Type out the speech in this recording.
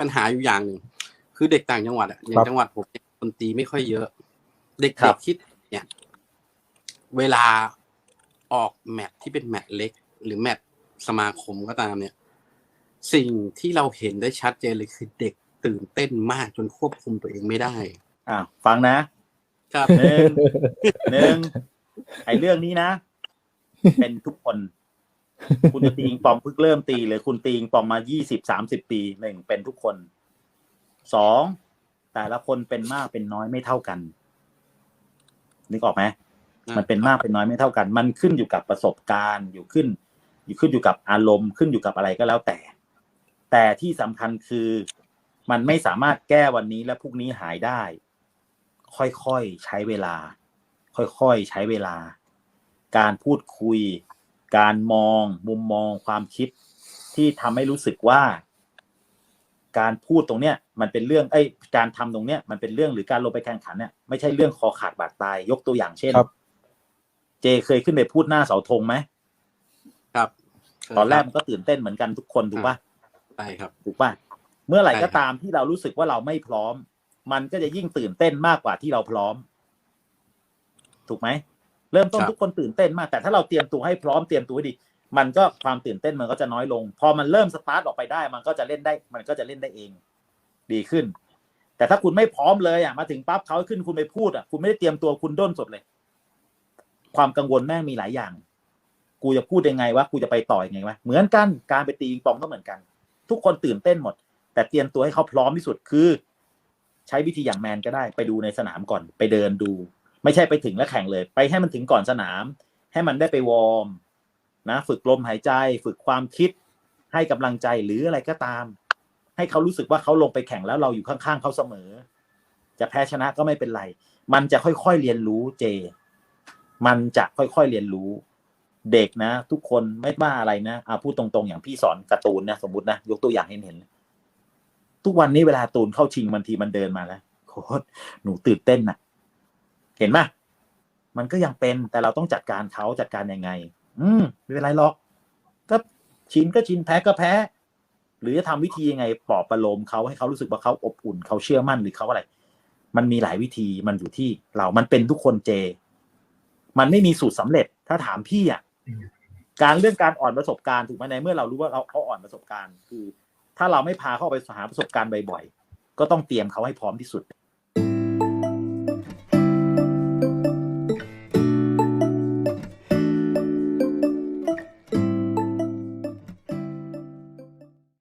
ปัญหาอยู่อย่างหนึ่งคือเด็กต่างจังหวัดอะอย่างจังหวัดผมเนี่ยคนตีไม่ค่อยเยอะ เด็กครัเด็บกคิดเนี่ย เวลาออกแมตช์ที่เป็นแมตช์เล็ก หรือแมตช์สมาคมก็ตามเนี่ย สิ่งที่เราเห็นได้ชัดเจนเลยคือเด็กตื่นเต้นมากจนควบคุมตัวเองไม่ได้อะฟังนะครับหนึ่งหนึ่งไอ้เรื่องนี้นะ เป็นทุกคน คุณจะตีอิงปองเพิ่งเริ่มตีหรือคุณตีอิงปองมายี่สิบสามสิบปีหนึ่งเป็นทุกคนสองแต่ละคนเป็นมากเป็นน้อยไม่เท่ากัน นึกออกไหมมันเป็นมากเป็นน้อยไม่เท่ากัน มันขึ้นอยู่กับประสบการณ์อยู่ขึ้น อยู่ขึ้นอยู่กับอารมณ์ขึ้นอยู่กับอะไรก็แล้วแต่ แต่ที่สำคัญคือมันไม่สามารถแก้วันนี้และพรุ่งนี้หายได้ ค่อยๆใช้เวลา ค่อยๆใช้เวลา การพูดคุย การมองมุมมองความคิดที่ทำให้รู้สึกว่า การพูดตรงเนี้ย มันเป็นเรื่องเอ้ยการทำตรงเนี้ยมันเป็นเรื่องหรือการลงไปแข่งขันเนี่ยไม่ใช่เรื่องคอขาดบาดตาย ยกตัวอย่างเช่นครับเจเคยขึ้นไปพูดหน้าเสาธงไหมครับ ตอนแรกมันก็ตื่นเต้นเหมือนกันทุกคนถูกปะใช่ครับถูกป่ะเมื่อไหร่ใช่ครัก็บตามที่เรารู้สึกว่าเราไม่พร้อม มันก็จะยิ่งตื่นเต้นมากกว่าที่เราพร้อม ถูกไหม เริ่มต้นทุกคนตื่นเต้นมาก แต่ถ้าเราเตรียมตัวให้พร้อมเตรียมตัวให้ดี มันก็ความตื่นเต้นมันก็จะน้อยลง พอมันเริ่มสตาร์ทออกไปได้ มันก็จะเล่นได้ มันก็จะเล่นได้เอง ดีขึ้น แต่ถ้าคุณไม่พร้อมเลยอะมาถึงปั๊บเขาให้ขึ้นคุณไปพูดอะคุณไม่ได้เตรียมตัวคุณด้นสดเลย ความกังวลแม่งมีหลายอย่าง กูจะพูดยังไงวะกูจะไปต่อยังไงวะเหมือนกันการไปตีปิงปองก็เหมือนกัน ทุกคนตื่นเต้นหมด แต่เตรียมตัวให้เขาพร้อมที่สุดคือ ใช้วิธีอย่างแมนก็ได้ ไปดูในสนามก่อน ไปเดินดู ไม่ใช่ไปถึงแล้วแข่งเลย ไปให้มันถึงก่อนสนาม ให้มันได้ไปวอร์มนะ ฝึกลมหายใจ ฝึกความคิด ให้กำลังใจหรืออะไรก็ตาม ให้เขารู้สึกว่าเขาลงไปแข่งแล้วเราอยู่ข้างๆเขาเสมอ จะแพ้ชนะก็ไม่เป็นไร มันจะค่อยๆเรียนรู้เจ มันจะค่อยๆเรียนรู้ เด็กนะ ทุกคนไม่ว่าอะไรนะอาพูดตรงๆ อย่างพี่สอนการ์ตูนนะสมมตินะยกตัวอย่างเห็นเห็นๆทุกวันนี้เวลาตูนเข้าชิงบางทีมันเดินมาแล้วโค้ชหนูตื่นเต้นน่ะ เห็นไหมมันก็ยังเป็นแต่เราต้องจัดการเขาจัดการยังไง อืมไม่เป็นไรหรอก ก็ชินก็ชินแพ้ก็แพ้ หรือจะทำวิธียังไงปลอบประโลมเขาให้เขารู้สึกว่าเขาอบอุ่นเขาเชื่อมั่นหรือเขาอะไร มันมีหลายวิธีมันอยู่ที่เรา มันเป็นทุกคนเจ มันไม่มีสูตรสำเร็จ ถ้าถามพี่อะการเรื่องการอ่อนประสบการณ์ถูกไหมในเมื่อเรารู้ว่าเราเขาอ่อนประสบการณ์ คือ ถ้าเราไม่พาเขาไปหาประสบการณ์บ่อยๆก็ต้องเตรียมเขาให้พร้อมที่สุด